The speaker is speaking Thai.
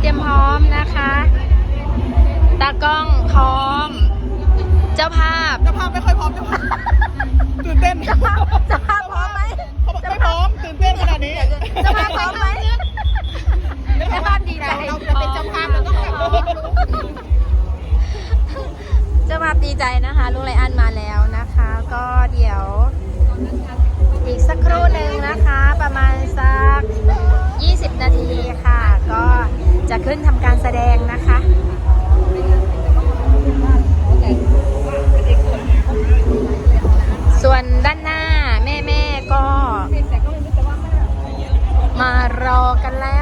เตรียมพร้อมนะคะ ตากล้องพร้อม เจ้าภาพ เจ้าภาพไม่ค่อยพร้อมเจ้าภาพตื่นเต้นเจ้าภาพเจ้าภาพพร้อมไหมเขไม่พร้อมตื่นเต้นขนาดนี้เจ้าภาพพร้อมไหมเจ้าภาพดีใจเราจะเป็นเจ้าภาพเราต้องเจ้าภาพดีใจนะคะลุงไรอันมาแล้ว ขึ้นทำการแสดงนะคะส่วนด้านหน้าแม่แม่ก็ มารอกันแล้ว